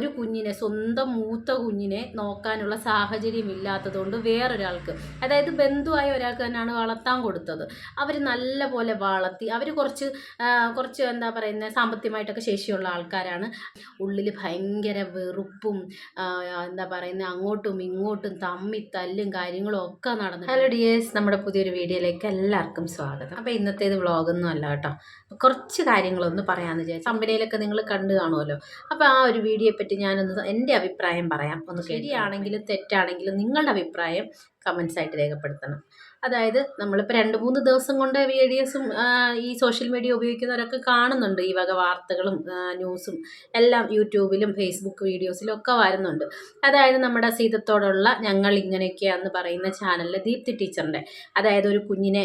ഒരു കുഞ്ഞിനെ സ്വന്തം മൂത്ത കുഞ്ഞിനെ നോക്കാനുള്ള സാഹചര്യം ഇല്ലാത്തതുകൊണ്ട് വേറൊരാൾക്ക് അതായത് ബന്ധുവായ ഒരാൾക്ക് തന്നെയാണ് വളർത്താൻ കൊടുത്തത്. അവർ നല്ല പോലെ വളർത്തി അവർ കുറച്ച് കുറച്ച് എന്താ പറയുന്നത് സാമ്പത്തികമായിട്ടൊക്കെ ശേഷിയുള്ള ആൾക്കാരാണ്. ഉള്ളിൽ ഭയങ്കര വെറുപ്പും എന്താ പറയുന്നത് അങ്ങോട്ടും ഇങ്ങോട്ടും തമ്മി തല്ലും കാര്യങ്ങളും ഒക്കെ നടന്നു ഹലോ ഡിയേഴ്സ് നമ്മുടെ പുതിയൊരു വീഡിയോയിലേക്ക് എല്ലാവർക്കും സ്വാഗതം. അപ്പോൾ ഇന്നത്തേത് വ്ളോഗൊന്നും അല്ല കേട്ടോ. കുറച്ച് കാര്യങ്ങളൊന്ന് പറയാമെന്ന് വിചാരിച്ചു കമ്പനിയിലൊക്കെ നിങ്ങൾ കണ്ടു കാണുമല്ലോ അപ്പോൾ ആ ഒരു വീഡിയോയെ പറ്റി ഞാനൊന്ന് എന്റെ അഭിപ്രായം പറയാം. ഒന്ന് ശരിയാണെങ്കിലും തെറ്റാണെങ്കിലും നിങ്ങളുടെ അഭിപ്രായം കമൻസ് ആയിട്ട് രേഖപ്പെടുത്തണം. അതായത് നമ്മളിപ്പോൾ രണ്ട് മൂന്ന് ദിവസം കൊണ്ട് വി ഡി എസും ഈ സോഷ്യൽ മീഡിയ ഉപയോഗിക്കുന്നവരൊക്കെ കാണുന്നുണ്ട്. ഈ വക വാർത്തകളും ന്യൂസും എല്ലാം യൂട്യൂബിലും ഫേസ്ബുക്ക് വീഡിയോസിലും ഒക്കെ വരുന്നുണ്ട്. അതായത് നമ്മുടെ സീതത്തോടുള്ള ഞങ്ങൾ ഇങ്ങനെയൊക്കെയാന്ന് പറയുന്ന ചാനലിലെ ദീപ്തി ടീച്ചറിന്റെ അതായത് ഒരു കുഞ്ഞിനെ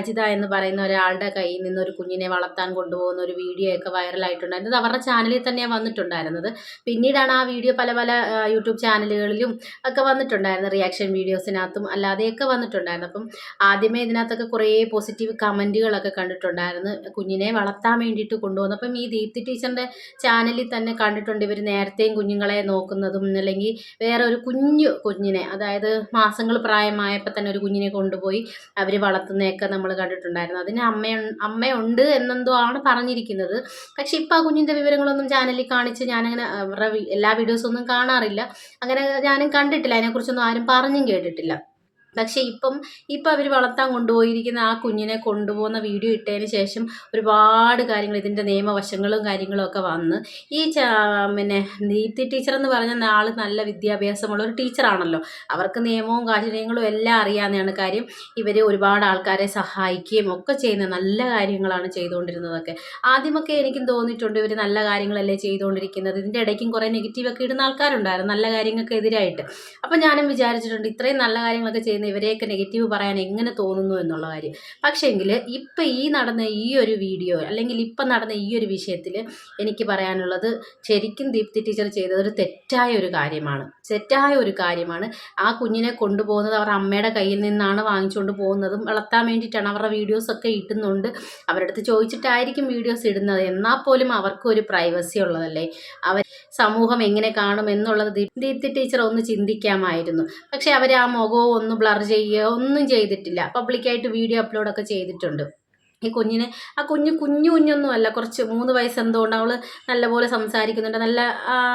അജിത എന്ന് പറയുന്ന ഒരാളുടെ കയ്യിൽ നിന്ന് ഒരു കുഞ്ഞിനെ വളർത്താൻ കൊണ്ടുപോകുന്ന ഒരു വീഡിയോ ഒക്കെ വൈറലായിട്ടുണ്ടായിരുന്നത് അവരുടെ ചാനലിൽ തന്നെയാണ് വന്നിട്ടുണ്ടായിരുന്നത്. പിന്നീടാണ് ആ വീഡിയോ പല പല യൂട്യൂബ് ചാനലുകളിലും ഒക്കെ വന്നിട്ടുണ്ടായിരുന്നു റിയാക്ഷൻ വീഡിയോസിനകത്തും അല്ലാതെയൊക്കെ വന്നിട്ടുണ്ടായിരുന്നു അപ്പം ആദ്യമേ ഇതിനകത്തൊക്കെ കുറേ പോസിറ്റീവ് കമന്റുകളൊക്കെ കണ്ടിട്ടുണ്ടായിരുന്നു. കുഞ്ഞിനെ വളർത്താൻ വേണ്ടിയിട്ട് കൊണ്ടുപോകുന്നു അപ്പം ഈ ദീപ്തി ടീച്ചറിന്റെ ചാനലിൽ തന്നെ കണ്ടിട്ടുണ്ട് ഇവർ നേരത്തെയും കുഞ്ഞുങ്ങളെ നോക്കുന്നതും അല്ലെങ്കിൽ വേറെ ഒരു കുഞ്ഞു കുഞ്ഞിനെ അതായത് മാസങ്ങൾ പ്രായമായപ്പോൾ തന്നെ ഒരു കുഞ്ഞിനെ കൊണ്ടുപോയി അവർ വളർത്തുന്നതൊക്കെ നമ്മൾ കണ്ടിട്ടുണ്ടായിരുന്നു. അതിന് അമ്മ അമ്മയുണ്ട് എന്നെന്തോ ആണ് പറഞ്ഞിരിക്കുന്നത്. പക്ഷേ ഇപ്പോൾ ആ കുഞ്ഞിന്റെ വിവരങ്ങളൊന്നും ചാനലിൽ കാണിച്ച് ഞാനങ്ങനെ അവരുടെ എല്ലാ വീഡിയോസൊന്നും കാണാറില്ല. അങ്ങനെ ഞാനും കണ്ടിട്ടില്ല. അതിനെക്കുറിച്ചൊന്നും ആരും പറഞ്ഞും കേട്ടിട്ടില്ല. പക്ഷേ ഇപ്പം ഇപ്പം അവർ വളർത്താൻ കൊണ്ടുപോയിരിക്കുന്ന ആ കുഞ്ഞിനെ കൊണ്ടുപോകുന്ന വീഡിയോ ഇട്ടതിന് ശേഷം ഒരുപാട് കാര്യങ്ങൾ ഇതിന്റെ നിയമവശങ്ങളും കാര്യങ്ങളും ഒക്കെ വന്ന് ഈ പിന്നെ ദീപ്തി ടീച്ചർ എന്ന് പറഞ്ഞ ആൾ നല്ല വിദ്യാഭ്യാസമുള്ള ഒരു ടീച്ചറാണല്ലോ. അവർക്ക് നിയമവും കാര്യങ്ങളും എല്ലാം അറിയാവുന്നതാണ് കാര്യം. ഇവർ ഒരുപാട് ആൾക്കാരെ സഹായിക്കുകയും ഒക്കെ ചെയ്യുന്ന നല്ല കാര്യങ്ങളാണ് ചെയ്തുകൊണ്ടിരുന്നതൊക്കെ. ആദ്യമൊക്കെ എനിക്കും തോന്നിയിട്ടുണ്ട് ഇവർ നല്ല കാര്യങ്ങളല്ലേ ചെയ്തുകൊണ്ടിരിക്കുന്നത്. ഇതിന്റെ ഇടയ്ക്കും കുറേ നെഗറ്റീവൊക്കെ ഇടുന്ന ആൾക്കാരുണ്ടായിരുന്നു നല്ല കാര്യങ്ങൾക്ക് എതിരായിട്ട്. അപ്പം ഞാനും വിചാരിച്ചിട്ടുണ്ട് ഇത്രയും നല്ല കാര്യങ്ങളൊക്കെ ചെയ്യുന്ന ഇവരെയൊക്കെ നെഗറ്റീവ് പറയാൻ എങ്ങനെ തോന്നുന്നു എന്നുള്ള കാര്യം. പക്ഷേങ്കിൽ ഇപ്പം ഈ നടന്ന ഈ ഒരു വീഡിയോ അല്ലെങ്കിൽ ഇപ്പം നടന്ന ഈ ഒരു വിഷയത്തിൽ എനിക്ക് പറയാനുള്ളത് ശരിക്കും ദീപ്തി ടീച്ചർ ചെയ്തത് ഒരു തെറ്റായ ഒരു കാര്യമാണ്. തെറ്റായ ഒരു കാര്യമാണ്. ആ കുഞ്ഞിനെ കൊണ്ടുപോകുന്നത് അവർ അമ്മയുടെ കയ്യിൽ നിന്നാണ് വാങ്ങിച്ചുകൊണ്ട് പോകുന്നതും വളർത്താൻ വേണ്ടിയിട്ടാണ് അവരുടെ വീഡിയോസൊക്കെ ഇട്ടുന്നുണ്ട് അവരുടെ അടുത്ത് ചോദിച്ചിട്ടായിരിക്കും വീഡിയോസ് ഇടുന്നത്. എന്നാൽ പോലും അവർക്ക് ഒരു പ്രൈവസി ഉള്ളതല്ലേ? അവർ സമൂഹം എങ്ങനെ കാണും എന്നുള്ളത് ദീപ്തി ടീച്ചർ ഒന്ന് ചിന്തിക്കാമായിരുന്നു. പക്ഷേ അവർ ആ മുഖവും ഒന്ന് ബ്ലർ ചെയ്യുകയോ ഒന്നും ചെയ്തിട്ടില്ല. പബ്ലിക്കായിട്ട് വീഡിയോ അപ്ലോഡൊക്കെ ചെയ്തിട്ടുണ്ട്. ഈ കുഞ്ഞിന് ആ കുഞ്ഞ് കുഞ്ഞു കുഞ്ഞൊന്നും അല്ല കുറച്ച് മൂന്ന് വയസ്സ് എന്തുകൊണ്ട് അവൾ നല്ലപോലെ സംസാരിക്കുന്നുണ്ട്. നല്ല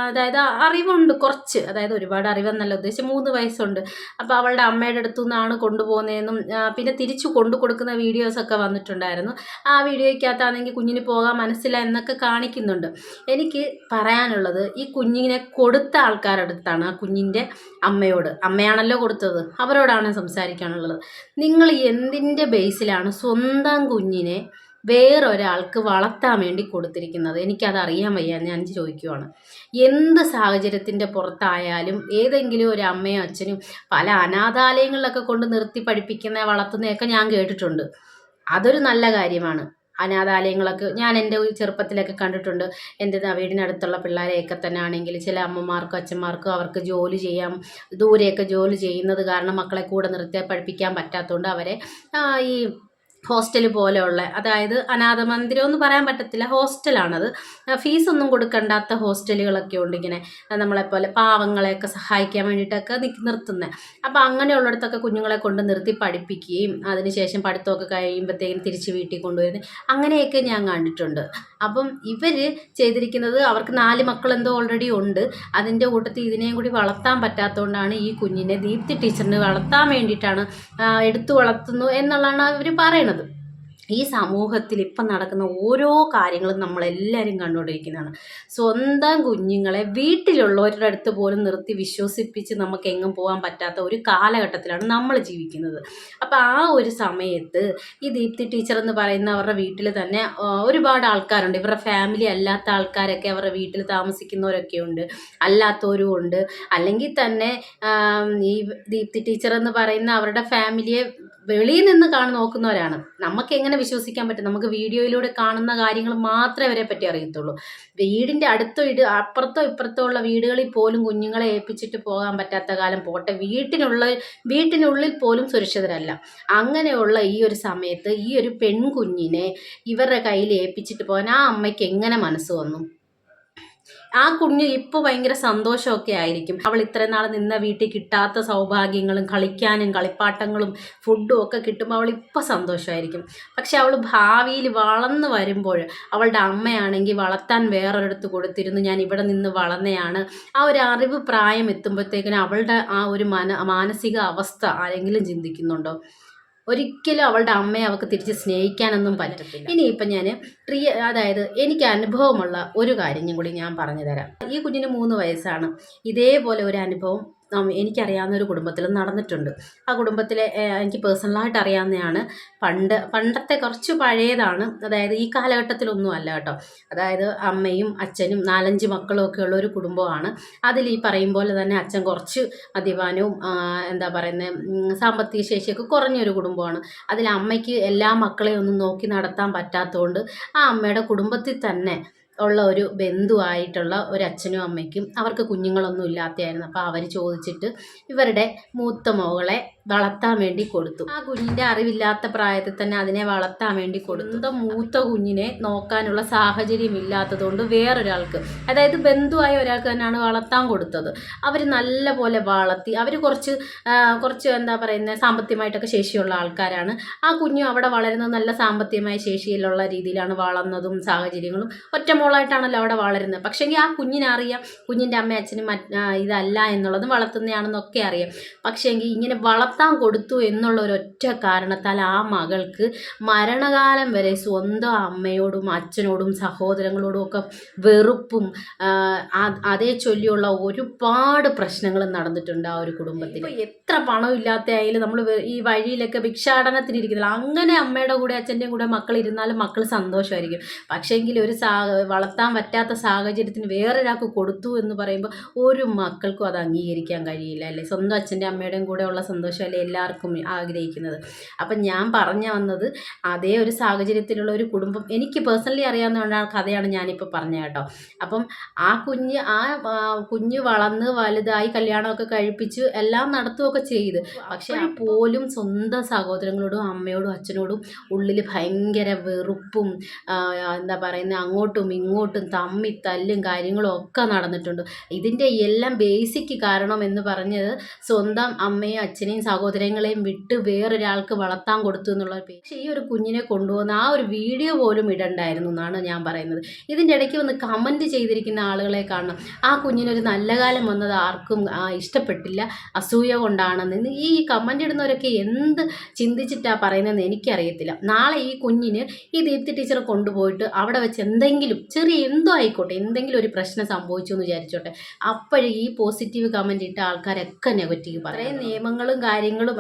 അതായത് അറിവുണ്ട് കുറച്ച്. അതായത് ഒരുപാട് അറിവെന്നല്ല ഉദ്ദേശിച്ച് മൂന്ന് വയസ്സുണ്ട്. അപ്പോൾ അവളുടെ അമ്മയുടെ അടുത്തു നിന്നാണ് കൊണ്ടുപോകുന്നതെന്നും പിന്നെ തിരിച്ചു കൊണ്ടു കൊടുക്കുന്ന വീഡിയോസൊക്കെ വന്നിട്ടുണ്ടായിരുന്നു. ആ വീഡിയോയ്ക്കകത്താണെങ്കിൽ കുഞ്ഞിന് പോകാൻ മനസ്സില്ല എന്നൊക്കെ കാണിക്കുന്നുണ്ട്. എനിക്ക് പറയാനുള്ളത് ഈ കുഞ്ഞിനെ കൊടുത്ത ആൾക്കാരുടെ അടുത്താണ് ആ കുഞ്ഞിന്റെ അമ്മയോട്. അമ്മയാണല്ലോ കൊടുത്തത്. അവരോടാണ് സംസാരിക്കാനുള്ളത്. നിങ്ങൾ എന്തിന്റെ ബേസിലാണ് സ്വന്തം കുഞ്ഞിനെ വേറൊരാൾക്ക് വളർത്താൻ വേണ്ടി കൊടുത്തിരിക്കുന്നത്. എനിക്കത് അറിയാൻ വയ്യ. ഞാൻ ചോദിക്കുവാണ്. എന്ത് സാഹചര്യത്തിന്റെ പുറത്തായാലും ഏതെങ്കിലും ഒരു അമ്മയോ അച്ഛനും പല അനാഥാലയങ്ങളിലൊക്കെ കൊണ്ട് നിർത്തി പഠിപ്പിക്കുന്ന വളർത്തുന്നതൊക്കെ ഞാൻ കേട്ടിട്ടുണ്ട്. അതൊരു നല്ല കാര്യമാണ്. അനാഥാലയങ്ങളൊക്കെ ഞാൻ എന്റെ ചെറുപ്പത്തിലൊക്കെ കണ്ടിട്ടുണ്ട്. എന്റെ വീടിനടുത്തുള്ള പിള്ളേരെയൊക്കെ തന്നെ ആണെങ്കിൽ ചില അമ്മമാർക്കും അച്ഛന്മാർക്കും അവർക്ക് ജോലി ചെയ്യാം. ദൂരെയൊക്കെ ജോലി ചെയ്യുന്നത് കാരണം മക്കളെ കൂടെ നിർത്തി പഠിപ്പിക്കാൻ പറ്റാത്തതുകൊണ്ട് അവരെ ഈ ഹോസ്റ്റൽ പോലെയുള്ള അതായത് അനാഥ മന്ദിരം എന്ന് പറയാൻ പറ്റത്തില്ല ഹോസ്റ്റലാണത്. ഫീസൊന്നും കൊടുക്കണ്ടാത്ത ഹോസ്റ്റലുകളൊക്കെ ഉണ്ട് ഇങ്ങനെ നമ്മളെപ്പോലെ പാവങ്ങളെയൊക്കെ സഹായിക്കാൻ വേണ്ടിയിട്ടൊക്കെ നിർത്തുന്നത് അപ്പോൾ അങ്ങനെയുള്ളിടത്തൊക്കെ കുഞ്ഞുങ്ങളെ കൊണ്ട് നിർത്തി പഠിപ്പിക്കുകയും അതിനുശേഷം പഠിത്തമൊക്കെ കഴിയുമ്പോഴത്തേക്കും തിരിച്ച് വീട്ടിൽ കൊണ്ടുവരുന്നത് അങ്ങനെയൊക്കെ ഞാൻ കണ്ടിട്ടുണ്ട്. അപ്പം ഇവർ ചെയ്തിരിക്കുന്നത് അവർക്ക് നാല് മക്കൾ എന്തോ ഓൾറെഡി ഉണ്ട്. അതിന്റെ കൂട്ടത്തിൽ ഇതിനെയും കൂടി വളർത്താൻ പറ്റാത്തതുകൊണ്ടാണ് ഈ കുഞ്ഞിനെ ദീപ്തി ടീച്ചറിന് വളർത്താൻ വേണ്ടിയിട്ടാണ് എടുത്തു വളർത്തുന്നു എന്നുള്ളതാണ് അവർ പറയണത് ഈ സമൂഹത്തിൽ ഇപ്പം നടക്കുന്ന ഓരോ കാര്യങ്ങളും നമ്മളെല്ലാവരും കണ്ടുകൊണ്ടിരിക്കുന്നതാണ്. സ്വന്തം കുഞ്ഞുങ്ങളെ വീട്ടിലുള്ളവരുടെ അടുത്ത് പോലും നിർത്തി വിശ്വസിപ്പിച്ച് നമുക്ക് എങ്ങും പോകാൻ പറ്റാത്ത ഒരു കാലഘട്ടത്തിലാണ് നമ്മൾ ജീവിക്കുന്നത്. അപ്പോൾ ആ ഒരു സമയത്ത് ഈ ദീപ്തി ടീച്ചർ എന്ന് പറയുന്ന അവരുടെ വീട്ടിൽ തന്നെ ഒരുപാട് ആൾക്കാരുണ്ട്. ഇവരുടെ ഫാമിലി അല്ലാത്ത ആൾക്കാരൊക്കെ അവരുടെ വീട്ടിൽ താമസിക്കുന്നവരൊക്കെ ഉണ്ട്. അല്ലാത്തവരും ഉണ്ട്. അല്ലെങ്കിൽ തന്നെ ഈ ദീപ്തി ടീച്ചർ എന്ന് പറയുന്ന അവരുടെ ഫാമിലിയെ വെളിയിൽ നിന്ന് കാണു നോക്കുന്നവരാണ്. നമുക്ക് എങ്ങനെ വിശ്വസിക്കാൻ പറ്റും നമുക്ക് വീഡിയോയിലൂടെ കാണുന്ന കാര്യങ്ങൾ മാത്രമേ അവരെ പറ്റി അറിയത്തുള്ളൂ. വീടിന്റെ അടുത്തോ ഇട് അപ്പുറത്തോ ഇപ്പുറത്തോ ഉള്ള വീടുകളിൽ പോലും കുഞ്ഞുങ്ങളെ ഏൽപ്പിച്ചിട്ട് പോകാൻ പറ്റാത്ത കാലം പോട്ടെ. വീട്ടിനുള്ള വീട്ടിനുള്ളിൽ പോലും സുരക്ഷിതരല്ല. അങ്ങനെയുള്ള ഈ ഒരു സമയത്ത് ഈ ഒരു പെൺകുഞ്ഞിനെ ഇവരുടെ കയ്യിൽ ഏൽപ്പിച്ചിട്ട് പോകാൻ ആ അമ്മയ്ക്ക് എങ്ങനെ മനസ്സ് വന്നു? ആ കുഞ്ഞ് ഇപ്പോൾ ഭയങ്കര സന്തോഷമൊക്കെ ആയിരിക്കും. അവൾ ഇത്രയും നാൾ നിന്ന വീട്ടിൽ കിട്ടാത്ത സൗഭാഗ്യങ്ങളും കളിക്കാനും കളിപ്പാട്ടങ്ങളും ഫുഡും ഒക്കെ കിട്ടുമ്പോൾ അവൾ ഇപ്പോൾ സന്തോഷമായിരിക്കും. പക്ഷെ അവൾ ഭാവിയിൽ വളർന്നു വരുമ്പോൾ അവളുടെ അമ്മയാണെങ്കിൽ വളർത്താൻ വേറൊരിടത്ത് കൊടുത്തിരുന്നു ഞാൻ ഇവിടെ നിന്ന് വളർന്നയാണ്. ആ ഒരു അറിവ് പ്രായം എത്തുമ്പോഴത്തേക്കിനും അവളുടെ ആ ഒരു മന മാനസിക അവസ്ഥ ആരെങ്കിലും ചിന്തിക്കുന്നുണ്ടോ? ഒരിക്കലും അവളുടെ അമ്മയെ അവൾക്ക് തിരിച്ച് സ്നേഹിക്കാനൊന്നും പറ്റത്തില്ല. ഇനിയിപ്പം ഞാൻ പ്രിയ അതായത് എനിക്ക് അനുഭവമുള്ള ഒരു കാര്യം കൂടി ഞാൻ പറഞ്ഞു തരാം. ഈ കുഞ്ഞിന് മൂന്ന് വയസ്സാണ്. ഇതേപോലെ ഒരു അനുഭവം എനിക്കറിയാവുന്ന ഒരു കുടുംബത്തിൽ നടന്നിട്ടുണ്ട്. ആ കുടുംബത്തിലെ എനിക്ക് പേഴ്സണലായിട്ട് അറിയാവുന്നതാണ് പണ്ട് പണ്ടത്തെ കുറച്ച് പഴയതാണ്. അതായത് ഈ കാലഘട്ടത്തിലൊന്നും അല്ല കേട്ടോ. അതായത് അമ്മയും അച്ഛനും നാലഞ്ച് മക്കളും ഒക്കെ ഉള്ള ഒരു കുടുംബമാണ്. അതിൽ ഈ പറയും പോലെ തന്നെ അച്ഛൻ കുറച്ച് മദ്യപാനവും എന്താ പറയുന്നത് സാമ്പത്തിക ശേഷിയൊക്കെ കുറഞ്ഞൊരു കുടുംബമാണ്. അതിൽ അമ്മയ്ക്ക് എല്ലാ മക്കളെയും ഒന്നും നോക്കി നടത്താൻ പറ്റാത്തതുകൊണ്ട് ആ അമ്മയുടെ കുടുംബത്തിൽ തന്നെ ഉള്ള ഒരു ബന്ധുവായിട്ടുള്ള ഒരു അച്ഛനും അമ്മയ്ക്കും അവർക്ക് കുഞ്ഞുങ്ങളൊന്നും ഇല്ലാത്തതായിരുന്നു. അപ്പോൾ അവർ ചോദിച്ചിട്ട് ഇവരുടെ മൂത്ത മകളെ വളർത്താൻ വേണ്ടി കൊടുത്തു. ആ കുഞ്ഞിന്റെ അറിവില്ലാത്ത പ്രായത്തിൽ തന്നെ അതിനെ വളർത്താൻ വേണ്ടി കൊടുത്തു. സ്വന്തം മൂത്ത കുഞ്ഞിനെ നോക്കാനുള്ള സാഹചര്യം ഇല്ലാത്തതുകൊണ്ട് വേറൊരാൾക്ക് അതായത് ബന്ധുവായ ഒരാൾക്ക് തന്നെയാണ് വളർത്താൻ കൊടുത്തത്. അവർ നല്ല പോലെ വളർത്തി അവർ കുറച്ച് കുറച്ച് എന്താ പറയുന്നത് സാമ്പത്തികമായിട്ടൊക്കെ ശേഷിയുള്ള ആൾക്കാരാണ്. ആ കുഞ്ഞു അവിടെ വളരുന്നത് നല്ല സാമ്പത്തികമായ ശേഷിയിലുള്ള രീതിയിലാണ് വളർന്നതും സാഹചര്യങ്ങളും. ഒറ്റമോളായിട്ടാണല്ലോ അവിടെ വളരുന്നത്. പക്ഷേങ്കിൽ ആ കുഞ്ഞിനറിയാം കുഞ്ഞിന്റെ അമ്മ അച്ഛനും മറ്റ് ഇതല്ല എന്നുള്ളതും വളർത്തുന്നതാണെന്നൊക്കെ അറിയാം. പക്ഷേങ്കിൽ ഇങ്ങനെ വളർത്താൻ കൊടുത്തു എന്നുള്ള ഒരു ഒറ്റ കാരണത്താൽ ആ മകൾക്ക് മരണകാലം വരെ സ്വന്തം അമ്മയോടും അച്ഛനോടും സഹോദരങ്ങളോടും ഒക്കെ വെറുപ്പും അതേ ചൊല്ലിയുള്ള ഒരുപാട് പ്രശ്നങ്ങൾ നടന്നിട്ടുണ്ട് ആ ഒരു കുടുംബത്തിൽ. എത്ര പണം ഇല്ലാത്ത ആയാലും നമ്മൾ ഈ വഴിയിലൊക്കെ ഭിക്ഷാടനത്തിന് ഇരിക്കുന്നില്ല അങ്ങനെ അമ്മയുടെ കൂടെ അച്ഛന്റെയും കൂടെ മക്കൾ ഇരുന്നാലും മക്കൾ സന്തോഷമായിരിക്കും. പക്ഷേങ്കിൽ ഒരു വളർത്താൻ പറ്റാത്ത സാഹചര്യത്തിന് വേറൊരാൾക്ക് കൊടുത്തു എന്ന് പറയുമ്പോൾ ഒരു മക്കൾക്കും അത് അംഗീകരിക്കാൻ കഴിയില്ല അല്ലേ? സ്വന്തം അച്ഛന്റെ അമ്മയുടെയും കൂടെ ഉള്ള സന്തോഷമല്ലേ എല്ലാവർക്കും ആഗ്രഹിക്കുന്നത്. അപ്പം ഞാൻ പറഞ്ഞു വന്നത് അതേ ഒരു സാഹചര്യത്തിലുള്ള ഒരു കുടുംബം എനിക്ക് പേഴ്സണലി അറിയാവുന്ന കഥയാണ് ഞാനിപ്പോൾ പറഞ്ഞത് കേട്ടോ. അപ്പം ആ കുഞ്ഞ് ആ ആ, കുഞ്ഞ് വളർന്ന് വലുതായി കല്യാണമൊക്കെ കഴിപ്പിച്ച് എല്ലാം നടത്തുകയൊക്കെ ചെയ്ത്. പക്ഷെ പോലും സ്വന്തം സഹോദരങ്ങളോടും അമ്മയോടും അച്ഛനോടും ഉള്ളിൽ ഭയങ്കര വെറുപ്പും എന്താ പറയുന്നത് അങ്ങോട്ടും ഇങ്ങോട്ടും തമ്മി തല്ലും കാര്യങ്ങളും ഒക്കെ നടന്നിട്ടുണ്ട്. ഇതിന്റെ എല്ലാം ബേസിക് കാരണം എന്ന് പറഞ്ഞത് സ്വന്തം അമ്മയും അച്ഛനെയും സഹോദരങ്ങളെയും വിട്ട് വേറൊരാൾക്ക് വളർത്താൻ കൊടുത്തു എന്നുള്ള പേര്. ഈ ഒരു കുഞ്ഞിനെ കൊണ്ടുപോകുന്ന ആ ഒരു വീഡിയോ പോലും ഇടണ്ടായിരുന്നു എന്നാണ് ഞാൻ പറയുന്നത്. ഇതിന്റെ ഇടയ്ക്ക് വന്ന് കമന്റ് ചെയ്തിരിക്കുന്ന ആളുകളെ കാണണം. ആ കുഞ്ഞിനൊരു നല്ല കാലം വന്നത് ആർക്കും ഇഷ്ടപ്പെട്ടില്ല. അസൂയ കൊണ്ടാണെന്ന്. ഈ കമന്റ് ഇടുന്നവരൊക്കെ എന്ത് ചിന്തിച്ചിട്ടാണ് പറയുന്നതെന്ന് എനിക്കറിയത്തില്ല. നാളെ ഈ കുഞ്ഞിന് ഈ ദീപ്തി ടീച്ചർ കൊണ്ടുപോയിട്ട് അവിടെ വെച്ച് എന്തെങ്കിലും ചെറിയ എന്തോ ആയിക്കോട്ടെ എന്തെങ്കിലും ഒരു പ്രശ്നം സംഭവിച്ചു എന്ന് വിചാരിച്ചോട്ടെ അപ്പോഴേ ഈ പോസിറ്റീവ് കമന്റ് ഇട്ട ആൾക്കാരൊക്കെ നെഗറ്റീവ് പറയും നിയമങ്ങളും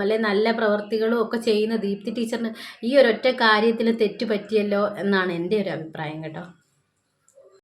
അല്ലെ നല്ല പ്രവർത്തികളും ഒക്കെ ചെയ്യുന്ന ദീപ്തി ടീച്ചറിന് ഈ ഒരൊറ്റ കാര്യത്തിൽ തെറ്റ് പറ്റിയല്ലോ എന്നാണ് എന്റെ ഒരു അഭിപ്രായം കേട്ടോ.